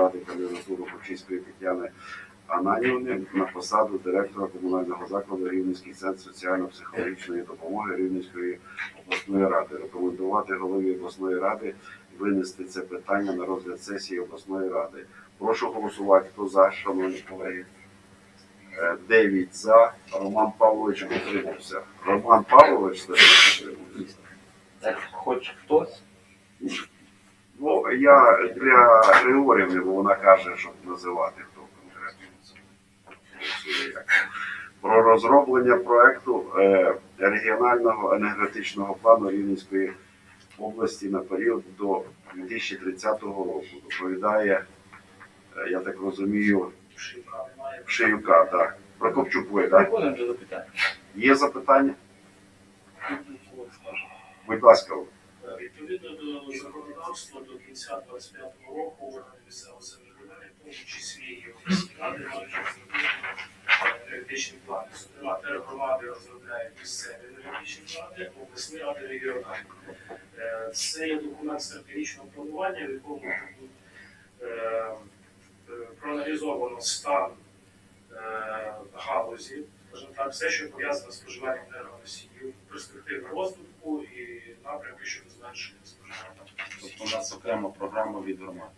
ради кандидатуру Кучинської Тетяни Ананівни на посаду директора комунального закладу Рівненський центр соціально-психологічної допомоги Рівненської обласної ради. Рекомендувати голові обласної ради винести це питання на розгляд сесії обласної ради. Прошу голосувати. Хто за, шановні колеги? Е, Дев'ять за. Роман Павлович утримався. Роман Павлович утримався. Так, хоч хтось. Ну, я для Григорівни, бо вона каже, щоб називати хто конкретно. Про розроблення проекту е, регіонального енергетичного плану Рівненської області на період до 2030 року. Доповідає, е, я так розумію, Шиюка, так. Прокопчук ви, так? Є запитання? Будь ласка. Відповідно до законодавства до кінця 25 року органи місцевого самоврядування, в тому числі і обласні ради, мають енергетичні плани. Зокрема, тергромади розробляють місцеві енергетичні плани, обласні ради регіональні. Е, Це є документ стратегічного планування, в якому тут е, е, проаналізовано стан галузі, скажімо так, все, що пов'язане з споживанням енергоносіїв, перспективи розвитку і напрямки щодо зменшення споживання. Тобто у нас окрема програма від громад.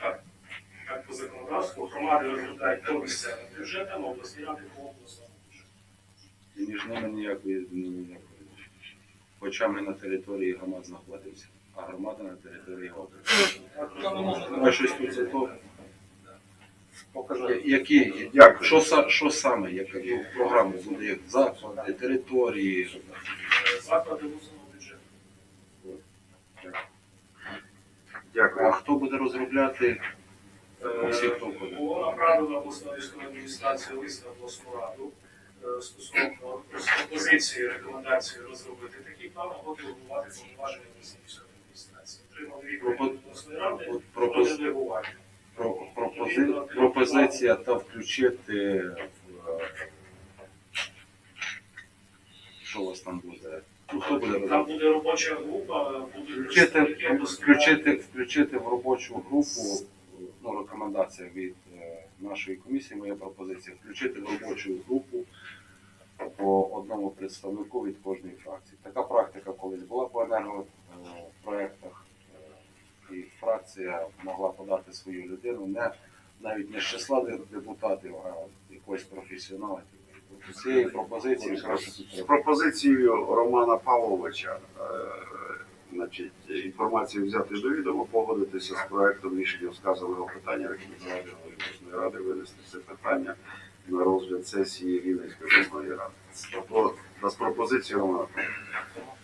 Так, Як по законодавству громади розробляють по місцевим бюджетам, а обласні ради по обласному бюджету. І між ними ніякої ніякої. Хоча ми на території громад знаходимося, а громада на території області. А щось тут за то. Які, Дякую. що, що саме, яка ну, програма буде, заклади, території, Заклади бюджету. а хто буде розробляти Е. Було направлено обласна військова адміністрація лист на обласну раду е, стосовно пропозиції, рекомендації розробити такий план або делегувати повноваження обласної військової адміністрації. Отримали відповідь обласної ради про делегування. Про- пропози- пропозиція та включити в е, що у вас там буде? Ну, хто буде Там буде робоча група, будуть Включити, представники включити, включити в робочу групу, ну, рекомендація від е, нашої комісії, моя пропозиція, включити в робочу групу по одному представнику від кожної фракції. Така практика колись була по енергопроектах, і фракція могла подати свою людину не навіть не з числа депутатів, а якогось професіонала. Тобто цієї пропозиції З пропозицією Романа Павловича, е, значить, інформацію взяти до відома, погодитися з проектом рішення вказаного питання, рекомендувати обласної ради винести це питання на розгляд сесії Рівненської обласної ради. Тобто, з пропозицією Романа Павловича.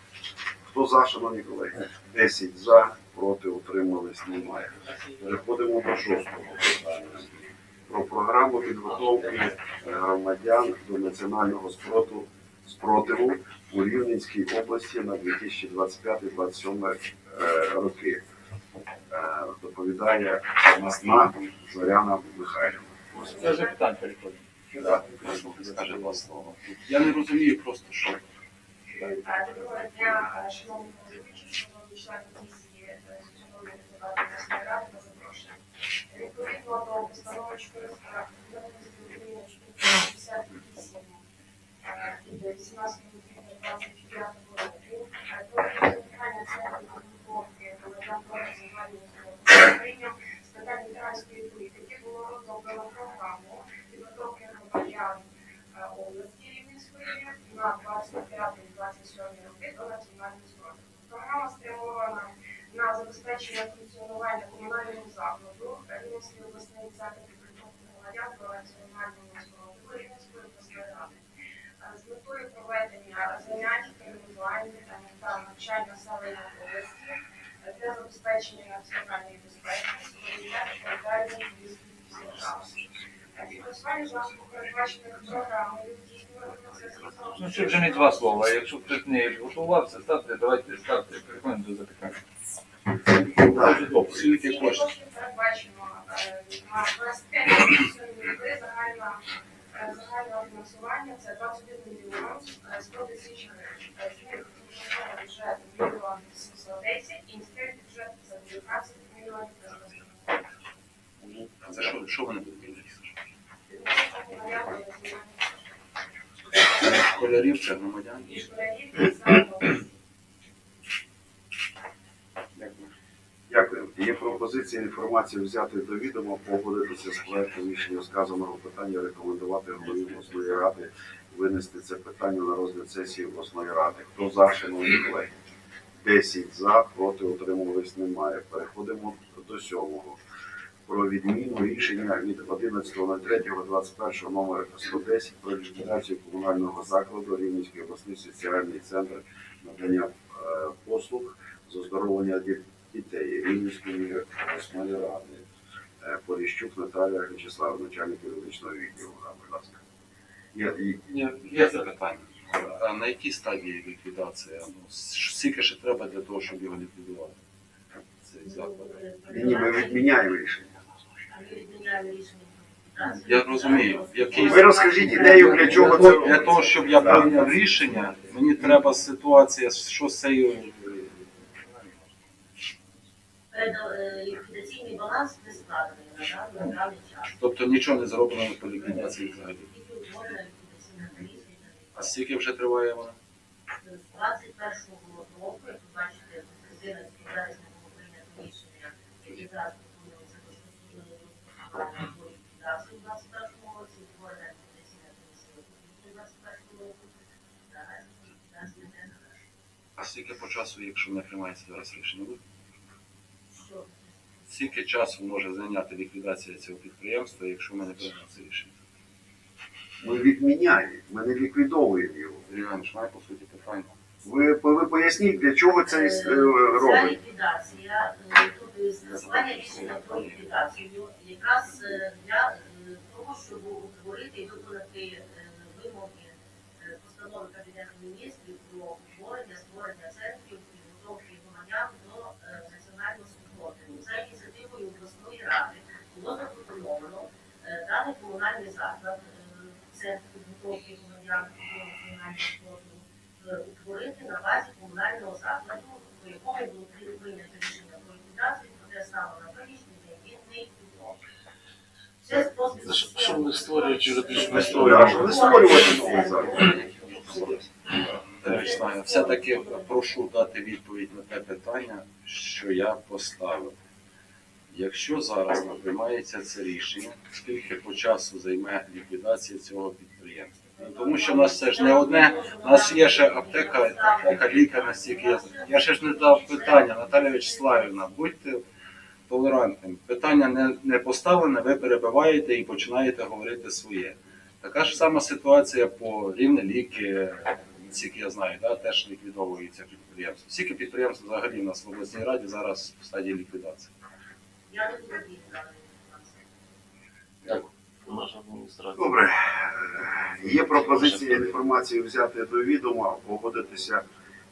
Хто за, шановні колеги? 10 за, проти, утримались, немає. Переходимо до шостого питання. Про програму підготовки е, громадян до національного спротиву, спротиву у Рівненській області на 2025-2027 е, роки. Е, Доповідає Масна Зоряна Михайлівна. Це. Да. Прошу, два слова. Я не розумію просто, що Доброго дня, шановні шановні члени комісії, Відповідно до постанови 400 458 від 18 квітня 25 року про виконання центру підготовки громадян до національного спорту з питань ветеранської політики було розроблено програму підготовки громадян області Рівненської на 25-27 роки до національного спорту. Програма спрямована на забезпечення функціонування комунального закладу Рівненської обласної центр підготовки громадян до національного спорту Рівненської обласної ради Е, з метою проведення занять, тренувань е, та навчань населення області е, для забезпечення національної безпеки, міської держави. Е, Фінансування Ну, це вже не два слова. Якщо хтось не готувався, ставте, давайте ставте, переходимо до запитань. Дуже добре. скільки коштів. передбачено е, на 25 роки загальна е, загальне фінансування це 21 мільйон е, 100 тисяч гривень. Е, З них бюджет мільйон 710 і міський бюджет це 19 мільйонів 390. що, що вони будуть Школярів чи громадян? школярів, закладів. Дякую. Дякую. Є пропозиція інформацію взяти до відома, погодитися з проектом рішення сказаного питання, рекомендувати голові обласної ради винести це питання на розгляд сесії обласної ради. Хто за, шановні колеги? 10 за, проти утримувались немає. Переходимо до сьомого. Про відміну рішення від 11.03.21 номер 110 про ліквідацію комунального закладу Рівненський обласний соціальний центр надання е, послуг з оздоровлення дітей дітей Рівненської обласної ради. Е, Поліщук Наталія Вячеславовна, начальник юридичного відділу. Будь ласка. Я, і, Є, є запитання. А на якій стадії ліквідація? Ну, скільки ще треба для того, щоб його ліквідувати? Цей заклад. ні, ми відміняємо рішення. Відміняємо рішення. Я розумію, який Ви розкажіть ідею, для чого це для того, щоб я прийняв рішення, мені треба ситуація, що з цією е, Ліквідаційний баланс не складений на даний- на даний час. Тобто нічого не зроблено по ліквідації взагалі. А скільки вже триває вона? З 21-го року, як ви бачите, з 11 березня було прийнято рішення, яке зараз пропонується до ліквідації в 21-му році, утворена ліквідаційна комісія у 21-го року. Зараз зараз не А скільки по часу, якщо не приймається зараз рішення? буде? Скільки часу може зайняти ліквідація цього підприємства, якщо ми не приймемо це рішення? Ми відміняємо, ми не ліквідовуємо його. Іванович, має по суті питання. Ви, ви поясніть, для чого це е, Ця робить. ліквідація, е, тобто скасування рішення про ліквідацію, якраз е, для е, того, щоб утворити і виконати е, вимоги е, постанови Кабінету міністрів про утворення, створення центрів підготовки громадян до е, національного спротиву. За ініціативою обласної ради було запропоновано е, даний комунальний заклад, е, центр підготовки громадян до національного е, утворити на базі комунального закладу, по якому було при- прийнято рішення про ліквідацію, проте саме на день він не ліквідовано. Це спосіб Щоб не створюють юридичну історію. що не створювати новий заклад? Все-таки прошу дати відповідь на те питання, що я поставив. Якщо зараз не приймається це рішення, скільки по часу займе ліквідація цього підприємства? Тому що в нас це ж не одне, у нас є ще аптека, аптека лікар, настільки я. Я ще ж не дав питання, Наталя Вячеславівна, будьте толерантними. Питання не, не поставлене, ви перебиваєте і починаєте говорити своє. Така ж сама ситуація по рівне ліки, наскільки я знаю, да, теж ліквідовується підприємство. Скільки підприємств взагалі у нас раді зараз в стадії ліквідації? Я не буду. Добре. Е, Є пропозиція інформацію взяти до відома, погодитися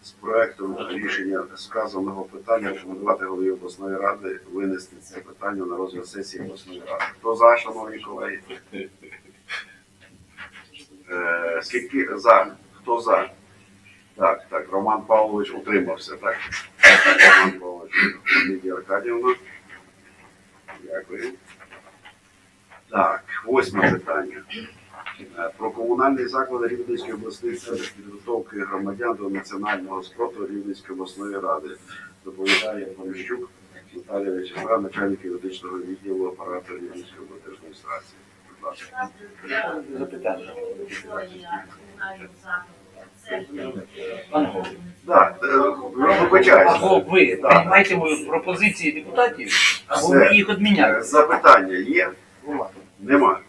з проектом рішення сказаного питання, рекомендувати голові обласної ради винести це питання на розгляд сесії обласної ради. Хто за, шановні колеги? Е, Скільки за? Хто за? Так, так, Роман Павлович утримався, так? Роман Павлович, Лідія Аркадівна. Дякую. Так, восьме питання. Про комунальний заклад Рівненської обласної центр підготовки громадян до національного спротиву Рівненської обласної ради. Доповідає Поліщук Наталія Вячеслав, начальник юридичного відділу апарату Рівненської облдержадміністрації. Будь ласка. Запитання. Так, е. Або ви приймаєте мої пропозиції депутатів, або ви їх Е. Запитання є? Нема.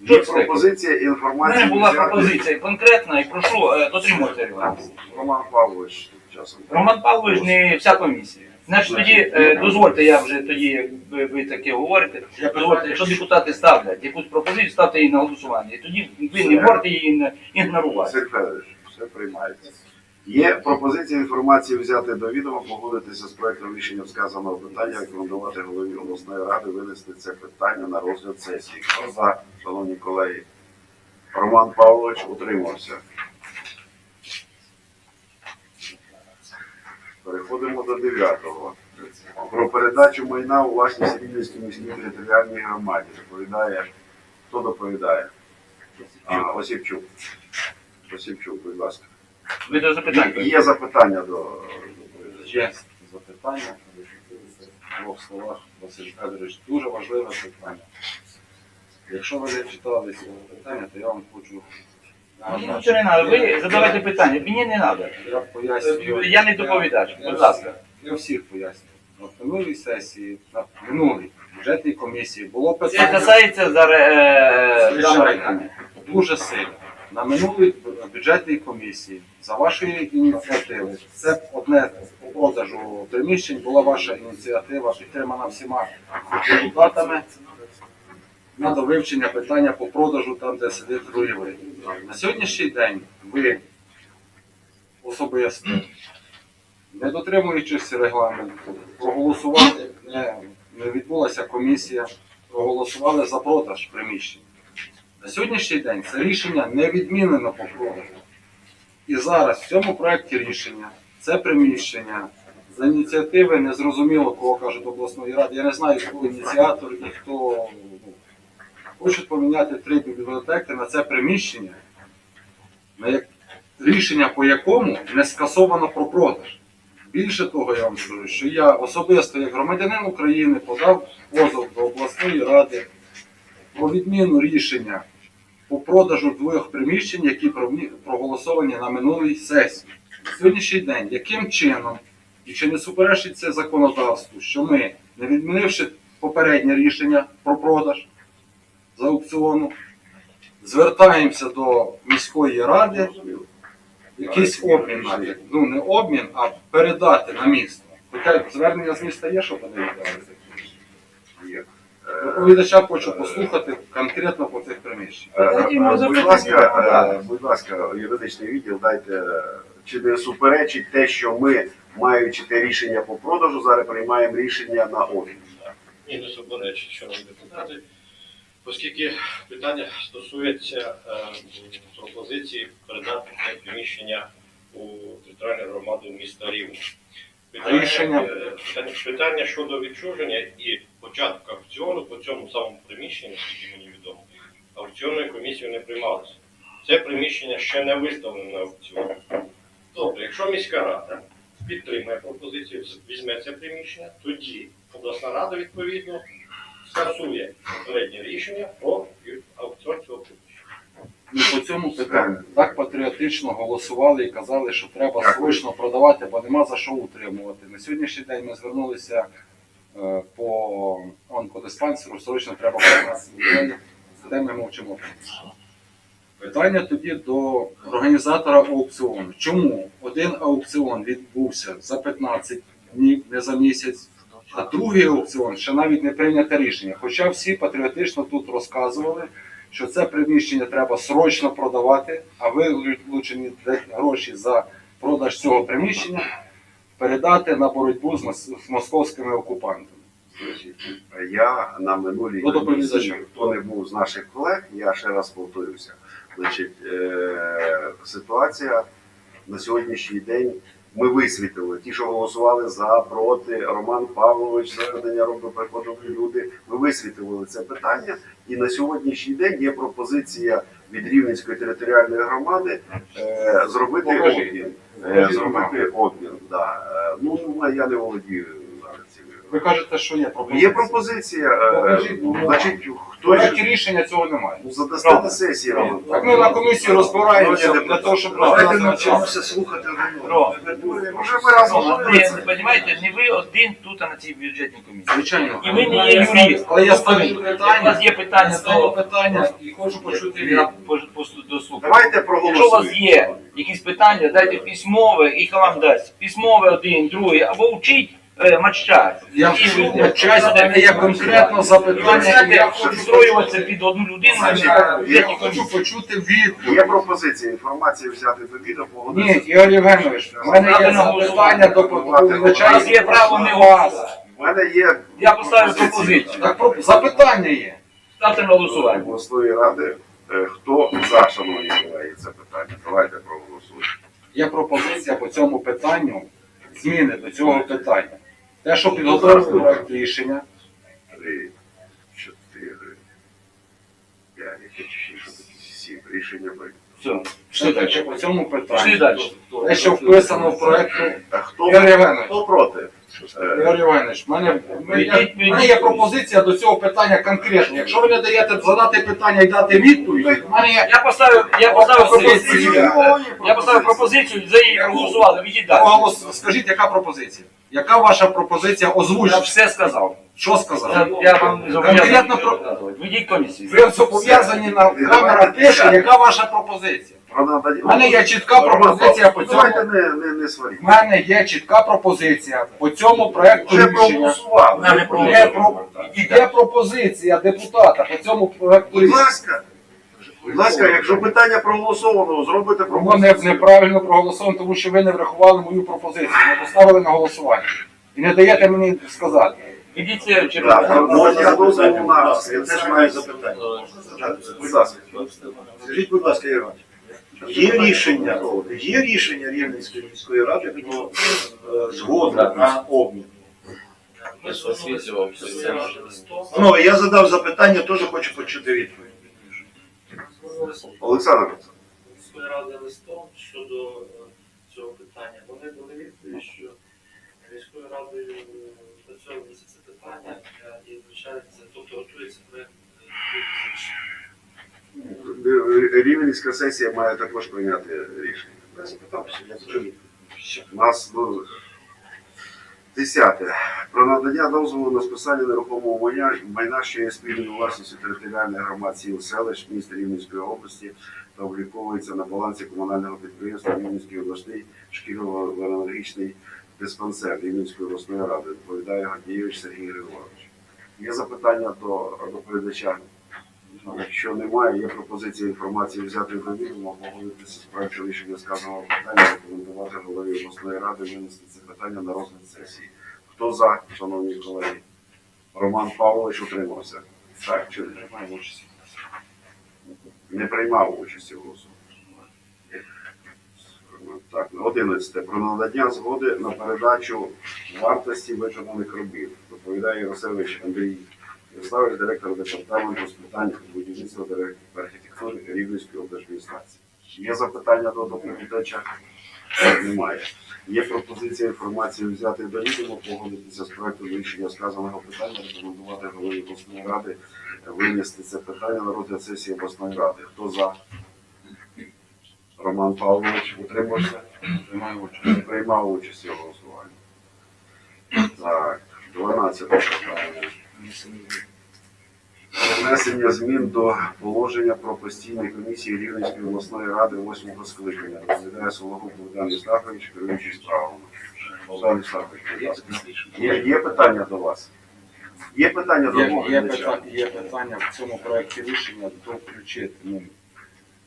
Є пропозиція У інформації. мене була пропозиція конкретна і прошу е, дотримуватися регламенту. Роман Павлович часом. Роман Павлович не вся комісія. Значить, тоді е, дозвольте, я вже тоді, як ви, ви таке говорите, дозвольте, якщо депутати ставлять якусь пропозицію, ставте її на голосування. І тоді ви не можете її не ігнорувати. Все приймається. Є пропозиція інформації взяти до відома, погодитися з проектом рішення вказаного питання, рекомендувати голові обласної ради винести це питання на розгляд сесії. Хто за, шановні колеги? Роман Павлович утримався. Переходимо до дев'ятого. Про передачу майна у власність Рівненській міській територіальній громаді. Доповідає. Хто доповідає? Осіпчук. Осіпчук, будь ласка. Ви до запитань. Є запитання до доповідача. Є запитання. В двох словах, Василь Федорович, дуже важливе питання. Якщо ви не читали цього питання, то я вам хочу Мені нічого не треба. Ви задавайте питання. Мені не треба. Я пояснюю. Я не доповідач. Будь ласка. Я всіх пояснюю. На минулій сесії, на минулій бюджетній комісії було Це касається за е, дуже сильно. На минулій бюджетній комісії за вашої ініціативи, це одне по продажу приміщень була ваша ініціатива, підтримана всіма депутатами на довивчення питання по продажу там, де сидить руєвий. На сьогоднішній день ви особисто, не дотримуючись регламенту, проголосували, не, не відбулася комісія, проголосували за продаж приміщень. На сьогоднішній день це рішення не відмінено по продажу. І зараз в цьому проєкті рішення це приміщення за ініціативи незрозуміло, кого кажуть обласної ради. Я не знаю, хто ініціатор і хто ну, хочуть поміняти три бібліотеки на це приміщення, на рішення по якому не скасовано про продаж. Більше того, я вам скажу, що я особисто як громадянин України подав позов до обласної ради про відміну рішення по продажу двох приміщень, які проголосовані на минулій сесії. На сьогоднішній день, яким чином, і чи не суперечить це законодавству, що ми, не відмінивши попереднє рішення про продаж за аукціону, звертаємося до міської ради, якийсь обмін, ну не обмін, а передати на місто. Хоча звернення з міста є, щоб вони віддали. Доповідача хочу послухати конкретно по цих приміщеннях. Будь ласка, будь ласка, юридичний відділ, дайте, чи не суперечить те, що ми, маючи те рішення по продажу, зараз приймаємо рішення на обмін. Ні, не суперечить, шановні депутати, оскільки питання стосується е, пропозиції передати це приміщення у територіальну громаду міста Рівне. Питання, е, питання, питання щодо відчуження і початку аукціону по цьому самому приміщенню, наскільки мені відомо, аукціонною комісією не приймалося. Це приміщення ще не виставлено на аукціон. Добре, якщо міська рада підтримує пропозицію, візьме це приміщення, тоді обласна рада відповідно скасує попереднє рішення про аукціон цього приміщення. Ми по цьому питанню так патріотично голосували і казали, що треба срочно продавати, бо нема за що утримувати. На сьогоднішній день ми звернулися по онкодиспансеру, срочно треба людей, де ми мовчимо. Питання тоді до організатора аукціону. Чому один аукціон відбувся за 15 днів, не за місяць, а другий аукціон ще навіть не прийняте рішення. Хоча всі патріотично тут розказували, що це приміщення треба срочно продавати, а вилучені гроші за продаж цього приміщення передати на боротьбу з, мос- з московськими окупантами. Я на минулій Ну, доповідача. комісії, хто не був з наших колег, я ще раз повторюся. Значить, е- ситуація на сьогоднішній день ми висвітили. Ті, що голосували за, проти, Роман Павлович, заведення робив приходили люди. Ми висвітили це питання. І на сьогоднішній день є пропозиція від Рівненської територіальної громади е- зробити обмін. Е, зробити обмін. Да. Е, Ну, я не володію. Ви кажете, що є пропозиція? Є пропозиція. е, Покажіть, ну, Значить, хтось проекті рішення цього немає. ну, задасте на сесії. Так ми на комісії розбираємося для того, щоб Давайте навчимося слухати один одного. Вже ми разом ви розумієте, не ви один тут а на цій бюджетній комісії. Звичайно. І ви не є юрист. Але я ставлю У питання, вас є питання ставлю до питання і хочу почути я по- дослухаю. Давайте Якщо у вас проголосуємо. є якісь питання, дайте письмове, і хай вам дасть. Письмове один, другий, або вчіть матчасть. Я в часть, але я конкретно запитання, і я Я хочу хочу строюватися під одну людину, Значить, я хочу почути відповідь. Є пропозиція інформації взяти до відео, Ні. Ігор Євгенович, в мене є запитання до доповідача. У є право не вас. У мене є Я поставлю пропозицію. Так про- запитання є. Ставте на голосування. обласної ради. Е, Хто за, шановні колеги, це питання? Давайте проголосуємо. Є пропозиція по цьому питанню, зміни до цього питання. Те, що підготовив проект рішення, Три, чотири, п'ять, шість, сім. Рішення прийнято. Все. Що таке по цьому Пішли питанню. далі. Те, що вписано в проекту. А хто, Ігор Євгенович, хто проти? Е, Ігор Євгенович, в мене, в мене в мене є пропозиція до цього питання конкретно. Якщо ви не даєте задати питання і дати відповідь, в мене є Я поставив, я поставив пропозицію. Я поставив пропозицію, за її проголосували. Відіть далі. Голос- Скажіть, яка пропозиція? Яка ваша пропозиція Я все сказав. Що сказав? Я, я вам Конкретно про- Ведіть комісію. Ви зобов'язані на камера пише, яка ваша пропозиція? Про надання. У мене є чітка пропозиція по цьому. Давайте не, не, не сваріть. У мене є чітка пропозиція по цьому проекту Вже рішення. проголосували. Не. Є, про... є пропозиція депутата по цьому проекту Будь рішення. ласка, будь ласка, якщо питання проголосовано, зробите Воно не, пропозицію. неправильно проголосовано, тому що ви не врахували мою пропозицію, не поставили на голосування. І не даєте мені сказати. Ідіть це через. Так, Можна дозволу на я теж маю запитання. Будь ласка. Скажіть, будь ласка, Ігор, є рішення, є рішення Рівненської міської ради про е, згоду на обмін? Ну, я задав запитання, теж хочу почути відповідь. Олександр, міської ради листом щодо е, цього питання. Вони дали відповідь, що міською радою е, працьовується це питання е, і вивчається, тобто готується проєкт е. Рівненська сесія має також прийняти рішення. Я нас ну, десяте. Про надання дозволу на списання нерухомого майна, що є спільною власністю територіальних громад сіл селищ міста Рівненської області та обліковується на балансі комунального підприємства Рівненський обласний шкільно-венологічний диспансер Рівненської обласної ради. Доповідає Гадієвич Сергій Григорович. Є запитання до доповідача? Якщо немає, є пропозиція інформації взяти до відома, погодитися з проектом рішення сказаного питання, рекомендувати голові обласної ради винести це питання на розгляд сесії. Хто за, шановні колеги? Роман Павлович утримався. Так чи не? Не приймав участі в голосуванні. Так, 11. Про надання згоди на передачу вартості виконаних робіт. Доповідає Яросевич Андрій Ярославович, директор департаменту з питань будівництва та архітектури Рівненської облдержадміністрації. Є запитання до доповідача? Немає. Є пропозиція інформації взяти до відома, погодитися з проектом рішення сказаного питання, рекомендувати голові обласної ради винести це питання на розгляд сесії обласної ради. Хто за? Роман Павлович утримався? Приймаю участь. Приймав участі у голосуванні. Так, 12 питання. Внесення змін до положення про постійні комісії Рівненської обласної ради 8 скликання. Розглядає Сологуб Богдан Єстахович, керуючий справами. Богдан Єстахович, будь ласка. Є, є питання до вас? Є питання до Є, є, доповідача? питання, є питання в цьому проєкті рішення доключити. Ну,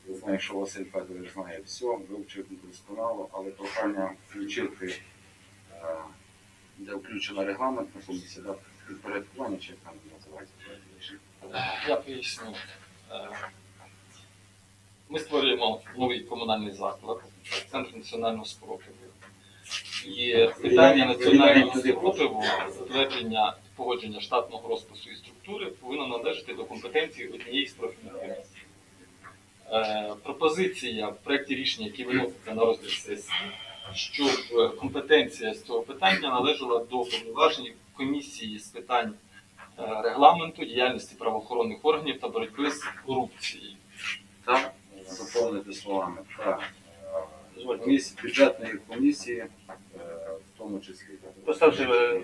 я знаю, що Василь Федорович знає все, вивчив досконало, але прохання включити, е, де включена регламентна комісія, да, підпорядкування, чи як там називається. Я поясню. Е, Ми створюємо новий комунальний заклад, Центр національного спротиву. І питання національного спротиву, затвердження погодження штатного розпису і структури повинно належати до компетенції однієї з профільних комісій. Е, Пропозиція в проєкті рішення, який виноситься на розгляд сесії, щоб компетенція з цього питання належала до повноважень комісії з питань регламенту діяльності правоохоронних органів та боротьби з корупцією. Так, заповнити словами. Так. е, Комісії, бюджетної комісії, е, в тому числі. Поставте е,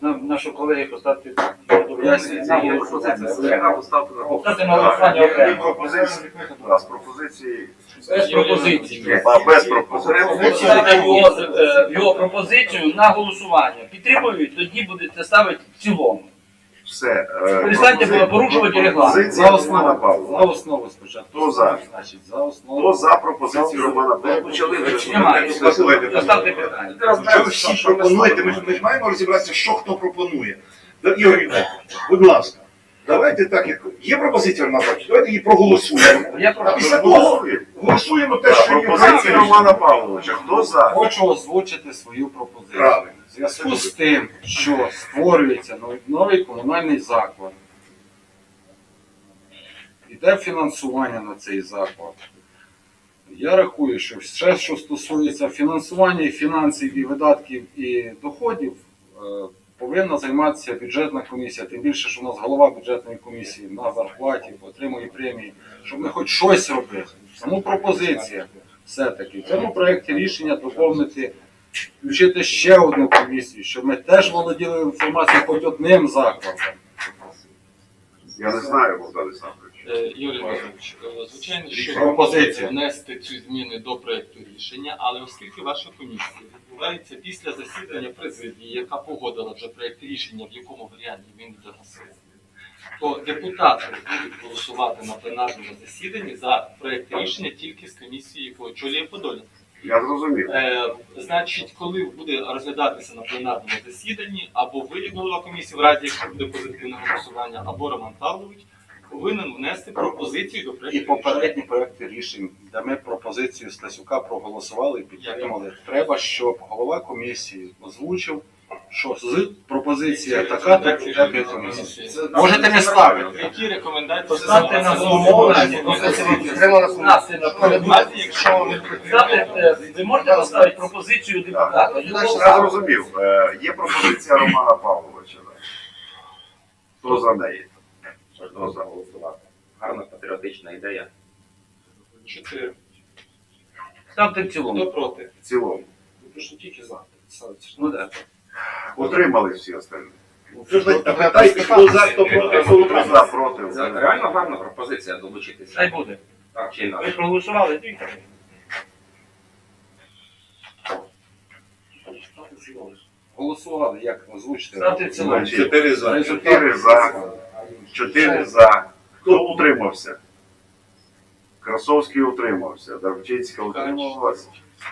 на нашу колеги, поставте Пояснюю, на голосування. Поставте на голосування пропозиції? З пропозиції. Без пропозиції. Без пропозиції. Його, е, його пропозицію на голосування. Підтримують, тоді будете ставити в цілому. Все. е, Перестаньте порушувати регламент. За основу, за основу спочатку. Хто за? Значить, за основу. Хто за пропозицію Романа Павлова? Немає. Поставте питання. Що всі пропонуєте? Ми ж, маємо розібратися, що хто пропонує. Ігор Іванович, будь ласка, давайте так, як є пропозиція Романа Павловича, давайте її проголосуємо. Я А після того голосуємо те, що є Пропозиція Романа Павловича. Хто за? Хочу озвучити свою пропозицію. Правильно. Зв'язку з тим, що створюється новий комунальний заклад, іде фінансування на цей заклад. Я рахую, що все, що стосується фінансування і фінансів, і видатків, і доходів, е, повинна займатися бюджетна комісія. Тим більше, що у нас голова бюджетної комісії на зарплаті отримує премії, щоб ми хоч щось робили. Тому пропозиція все-таки в цьому проєкті рішення доповнити, включити ще одну комісію, щоб ми теж володіли інформацією хоч одним закладом. Я не знаю, Богдан Олександрович. Е, Юрій Володимирович, е, звичайно, що Пропозиція. внести цю зміни до проекту рішення, але оскільки ваша комісія відбувається після засідання президії, яка погодила вже проект рішення, в якому варіанті він буде то депутати будуть голосувати на пленарному засіданні за проект рішення тільки з комісії, яку очолює Подоля. Я зрозумів. Е, значить, коли буде розглядатися на пленарному засіданні, або ви, голова комісії, в разі якщо буде позитивне голосування, або Роман Павлович, повинен внести пропозицію до І попередні проекти рішень, де ми пропозицію Стасюка проголосували і підтримали. Треба, щоб голова комісії озвучив, що з пропозиція така, то бюджетної комісії. Можете не ставити. Які рекомендації Поставте на. Ставте якщо Ви можете поставити пропозицію депутата? Я зрозумів. Е, Є пропозиція Романа Павловича. Хто за неї? Хто за? голосувати. Гарна патріотична ідея. чотири, Ставте в цілому. хто проти? В цілому. Ну, що тільки за. Ну так. Утримали всі остальні. Пам'ятайте, хто за, хто проти, хто Хто за, проти? Це реально гарна пропозиція долучитися. Хай буде. Так чи Ви інакше. проголосували? ну. Голосували, як озвучити. Ставте в цілому. Значить, Чотири за. Чотири за. Чотири за. Хто утримався? Красовський утримався. Дарвчинська утрималась.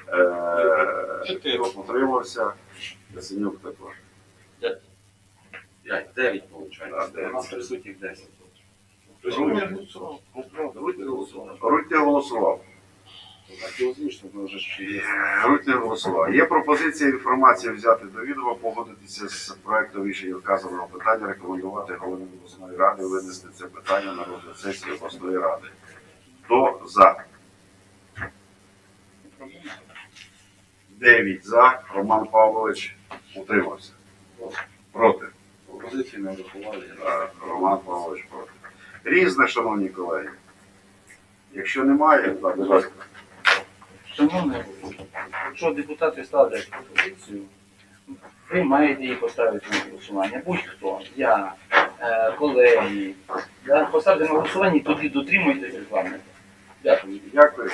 Е, Чотири. Утримався. Ясенюк також. 5, 9 Да, виходить. дев'ять. У нас присутніх 10. Руть не голосував. Так і озвучте, бо вже ж є. Руть не голосував. Є пропозиція інформації взяти до відома, погодитися з проектом рішення вказаного питання, рекомендувати голові обласної ради винести це питання на розгляд сесії обласної ради. Хто за? Дев'ять за. Роман Павлович Утримався. Проти. Пропозиції не врахували. Е, Роман Павлович проти. Різне, шановні колеги. Якщо немає, так, будь ласка. Шановний, якщо депутати ставлять пропозицію, ви маєте її поставити на голосування. Будь-хто, я, е, колеги, да, поставте на голосування, тоді дотримуйтесь рекламу. Дякую. Дякую.